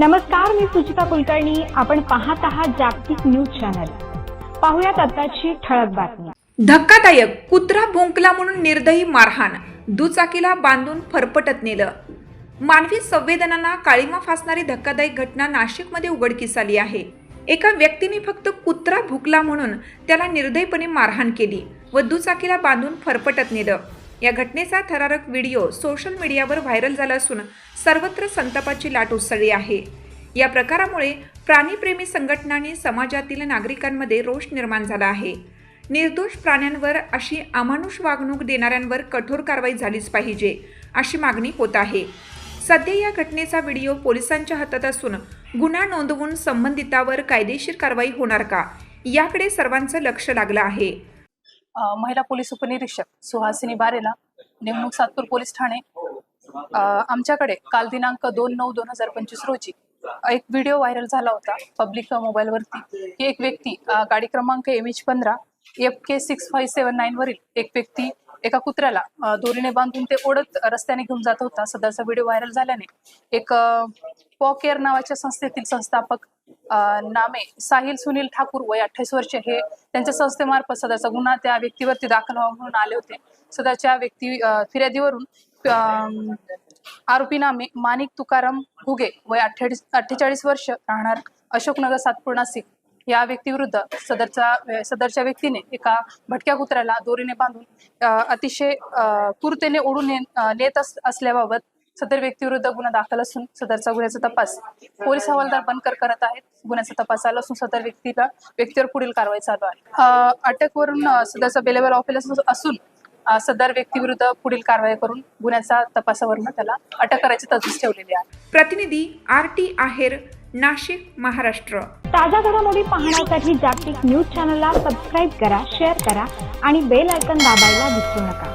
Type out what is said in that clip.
नमस्कार मी सुचिता कुलकर्णी. आपण पाहत आहात जागतिक न्यूज चॅनल. पाहुयात आताची ठळक बातमी. धक्कादायक कुत्रा भोंकला म्हणून निर्दयी मारहाण. दुचाकीला बांधून फरफटत नेलं. मानवी संवेदनांना काळीमा फासणारी धक्कादायक घटना नाशिकमध्ये उघडकीस आली आहे. एका व्यक्तीने फक्त कुत्रा भुकला म्हणून त्याला निर्दयीपणे मारहाण केली व दुचाकीला बांधून फरफटत नेलं. या घटनेचा थरारक व्हिडिओ सोशल मीडियावर व्हायरल झाला असून सर्वत्र संतापाची लाट उसळली आहे. या प्रकारामुळे प्राणीप्रेमी संघटनांनी समाजातील नागरिकांमध्ये रोष निर्माण झाला आहे. निर्दोष प्राण्यांवर अशी अमानुष वागणूक देणाऱ्यांवर कठोर कारवाई झालीच पाहिजे अशी मागणी होत आहे. सध्या या घटनेचा व्हिडिओ पोलिसांच्या हातात असून गुन्हा नोंदवून संबंधितावर कायदेशीर कारवाई होणार का? याकडे सर्वांचं लक्ष लागलं आहे. महिला पोलीस उपनिरीक्षक सुहासिनी बारेला नेमणूक सातपूर पोलीस ठाणे. आमच्याकडे काल दिनांक दोन नऊ दोन हजार पंचवीस रोजी एक व्हिडिओ व्हायरल झाला होता पब्लिक मोबाईलवरती की एक व्यक्ती गाडी क्रमांक एम एच पंधरा F K six five seven nine वरील एक व्यक्ती एका कुत्र्याला दोरीने बांधून ते ओढत रस्त्याने घेऊन जात होता. सदरचा व्हिडिओ व्हायरल झाल्याने एक पॉकेअर नावाच्या संस्थेतील संस्थापक नामे साहिल सुनील ठाकूर वय अठ्ठावीस वर्ष हे त्यांच्या संस्थेमार्फत सदाचा गुन्हा त्या व्यक्तीवरती दाखल व्हावा म्हणून आले होते. सदाच्या व्यक्ती फिर्यादीवरून आरोपी नामे माणिक तुकाराम घुगे वय अठ्ठेचाळीस अठ्ठेचाळीस वर्ष राहणार अशोकनगर सातपूर नाशिक. या व्यक्तीविरुद्ध सदरचा सदरच्या व्यक्तीने एका भटक्या कुत्र्याला दोरीने बांधून अतिशय अ, क्रूरतेने ओढून नेत असल्याबाबत सदर व्यक्तीविरुद्ध गुन्हा दाखल असून सदरचा गुन्ह्याचा तपास पोलीस हवालदार बनकर करत आहेत. गुन्ह्याचा तपास चालू असून सदर व्यक्तीला व्यक्तीवर पुढील कारवाई चालू आहे. अटकवरून सदरचा बेलेबल ऑफिस असून सदर व्यक्तीविरुद्ध पुढील कारवाई करून गुन्ह्याचा तपासावरून त्याला अटक करायची तजवीज ठेवलेली आहे. प्रतिनिधी आर टी आहेर नाशिक महाराष्ट्र. ताज्या घडामोडी पाहण्यासाठी जागतिक न्यूज चॅनलला सबस्क्राईब करा शेअर करा आणि बेल आयकॉन दाबायला विसरू नका.